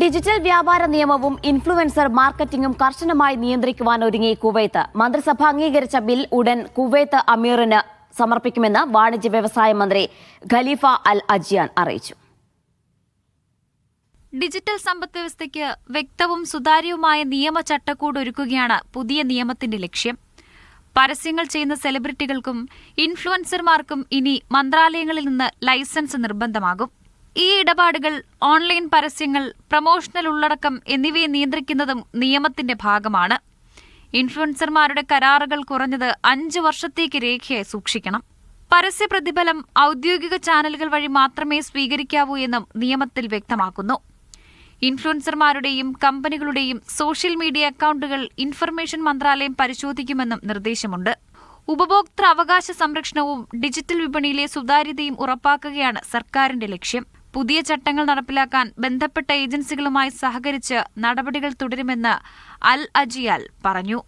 Digital വ്യാപാര നിയമവും influencer മാർക്കറ്റിംഗും കർശനമായി നിയന്ത്രിക്കുവാൻ ഒരുങ്ങി കുവൈത്ത്. മന്ത്രിസഭ അംഗീകരിച്ച ബിൽ ഉടൻ കുവൈത്ത് അമീറിന് സമർപ്പിക്കുമെന്ന് വാണിജ്യ വ്യവസായ മന്ത്രി ഖലീഫ അൽ അജിയാൻ അറിയിച്ചു. ഡിജിറ്റൽ സമ്പദ് വ്യവസ്ഥയ്ക്ക് വ്യക്തവും സുതാര്യവുമായ നിയമ ചട്ടക്കൂട് ഒരുക്കുകയാണ് പുതിയ നിയമത്തിന്റെ ലക്ഷ്യം. പരസ്യങ്ങൾ ചെയ്യുന്ന സെലിബ്രിറ്റികൾക്കും ഇൻഫ്ലുവൻസർമാർക്കും ഇനി മന്ത്രാലയങ്ങളിൽ നിന്ന് ലൈസൻസ് നിർബന്ധമാകും. ഈ ഇടപാടുകൾ ഓൺലൈൻ പരസ്യങ്ങൾ പ്രമോഷണൽ ഉള്ളടക്കം എന്നിവയെ നിയന്ത്രിക്കുന്നതും നിയമത്തിന്റെ ഭാഗമാണ്. ഇൻഫ്ലുവൻസർമാരുടെ കരാറുകൾ കുറഞ്ഞത് അഞ്ച് വർഷത്തേക്ക് രേഖയായി സൂക്ഷിക്കണം. പരസ്യ പ്രതിഫലം ഔദ്യോഗിക ചാനലുകൾ വഴി മാത്രമേ സ്വീകരിക്കാവൂ എന്നും നിയമത്തിൽ വ്യക്തമാക്കുന്നു. ഇൻഫ്ലുവൻസർമാരുടെയും കമ്പനികളുടെയും സോഷ്യൽ മീഡിയ അക്കൗണ്ടുകൾ ഇൻഫർമേഷൻ മന്ത്രാലയം പരിശോധിക്കുമെന്നും നിർദ്ദേശമുണ്ട്. ഉപഭോക്തൃ അവകാശ സംരക്ഷണവും ഡിജിറ്റൽ വിപണിയിലെ സുതാര്യതയും ഉറപ്പാക്കുകയാണ് സർക്കാരിന്റെ ലക്ഷ്യം. പുതിയ ചട്ടങ്ങൾ നടപ്പിലാക്കാൻ ബന്ധപ്പെട്ട ഏജൻസികളുമായി സഹകരിച്ച് നടപടികൾ തുടരുമെന്ന് അൽ അജിയാൽ പറഞ്ഞു